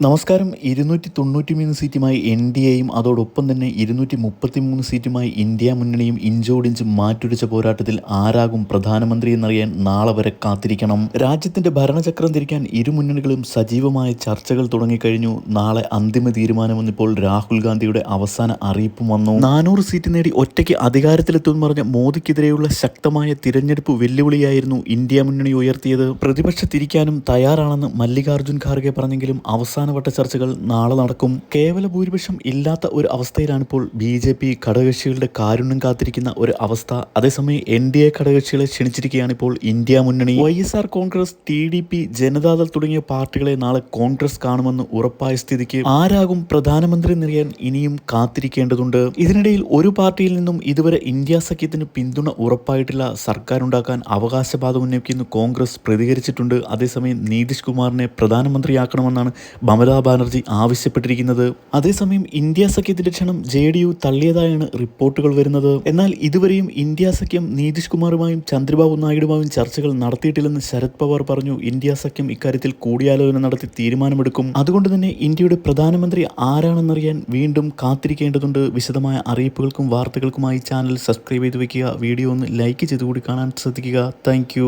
നമസ്കാരം. ഇരുന്നൂറ്റി തൊണ്ണൂറ്റി മൂന്ന് സീറ്റുമായി എൻ ഡി എയും അതോടൊപ്പം തന്നെ ഇരുന്നൂറ്റി മുപ്പത്തി മൂന്ന് സീറ്റുമായി ഇന്ത്യ മുന്നണിയും ഇഞ്ചോടിഞ്ച് മാറ്റുരച്ച പോരാട്ടത്തിൽ ആരാകും പ്രധാനമന്ത്രി എന്നറിയാൻ നാളെ വരെ കാത്തിരിക്കണം. രാജ്യത്തിന്റെ ഭരണചക്രം തിരിക്കാൻ ഇരു മുന്നണികളും സജീവമായ ചർച്ചകൾ തുടങ്ങിക്കഴിഞ്ഞു. നാളെ അന്തിമ തീരുമാനമെന്നിപ്പോൾ രാഹുൽ ഗാന്ധിയുടെ അവസാന അറിയിപ്പും വന്നു. നാനൂറ് സീറ്റ് നേടി ഒറ്റയ്ക്ക് അധികാരത്തിലെത്തുമെന്ന് പറഞ്ഞ മോദിക്കെതിരെയുള്ള ശക്തമായ തിരഞ്ഞെടുപ്പ് വെല്ലുവിളിയായിരുന്നു ഇന്ത്യ മുന്നണി ഉയർത്തിയത്. പ്രതിപക്ഷ തിരിക്കാനും തയ്യാറാണെന്ന് മല്ലികാർജുൻ ഖാർഗെ പറഞ്ഞെങ്കിലും അവസാനവട്ട ചർച്ചകൾ നാളെ നടക്കും. കേവല ഭൂരിപക്ഷം ഇല്ലാത്ത ഒരു അവസ്ഥയിലാണിപ്പോൾ ബി ജെ പി ഘടകകക്ഷികളുടെ കാരുണ്യം കാത്തിരിക്കുന്ന ഒരു അവസ്ഥ. അതേസമയം എൻ ഡി എ ഘടകകക്ഷികളെ ക്ഷണിച്ചിരിക്കുകയാണിപ്പോൾ ഇന്ത്യ മുന്നണി. Y S R Congress T D P Janata Dal തുടങ്ങിയ പാർട്ടികളെ നാളെ കോൺഗ്രസ് കാണുമെന്ന് ഉറപ്പായ സ്ഥിതിക്ക് ആരാകും പ്രധാനമന്ത്രി നിറയാൻ ഇനിയും കാത്തിരിക്കേണ്ടതുണ്ട്. ഇതിനിടയിൽ ഒരു പാർട്ടിയിൽ നിന്നും ഇതുവരെ ഇന്ത്യ സഖ്യത്തിന് പിന്തുണ ഉറപ്പായിട്ടില്ല. സർക്കാരുണ്ടാക്കാൻ അവകാശവാദം ഉന്നയിക്കുന്ന കോൺഗ്രസ് പ്രതികരിച്ചിട്ടുണ്ട്. അതേസമയം നിതീഷ് കുമാറിനെ പ്രധാനമന്ത്രിയാക്കണമെന്നാണ് മമതാ ബാനർജി ആവശ്യപ്പെട്ടിരിക്കുന്നത്. അതേസമയം ഇന്ത്യ സഖ്യത്തിന്റെ ക്ഷണം ജെ ഡി യു തള്ളിയതായാണ് റിപ്പോർട്ടുകൾ വരുന്നത്. എന്നാൽ ഇതുവരെയും ഇന്ത്യ സഖ്യം നിതീഷ് കുമാറുമായും ചന്ദ്രബാബു നായിഡുമായും ചർച്ചകൾ നടത്തിയിട്ടില്ലെന്ന് ശരത് പവാർ പറഞ്ഞു. ഇന്ത്യ സഖ്യം ഇക്കാര്യത്തിൽ കൂടിയാലോചന നടത്തി തീരുമാനമെടുക്കും. അതുകൊണ്ട് തന്നെ ഇന്ത്യയുടെ പ്രധാനമന്ത്രി ആരാണെന്നറിയാൻ വീണ്ടും കാത്തിരിക്കേണ്ടതുണ്ട്. വിശദമായ അറിയിപ്പുകൾക്കും വാർത്തകൾക്കുമായി ചാനൽ സബ്സ്ക്രൈബ് ചെയ്ത് വെക്കുക വീഡിയോ ഒന്ന് ലൈക്ക് ചെയ്തുകൂടി കാണാൻ ശ്രദ്ധിക്കുക. താങ്ക്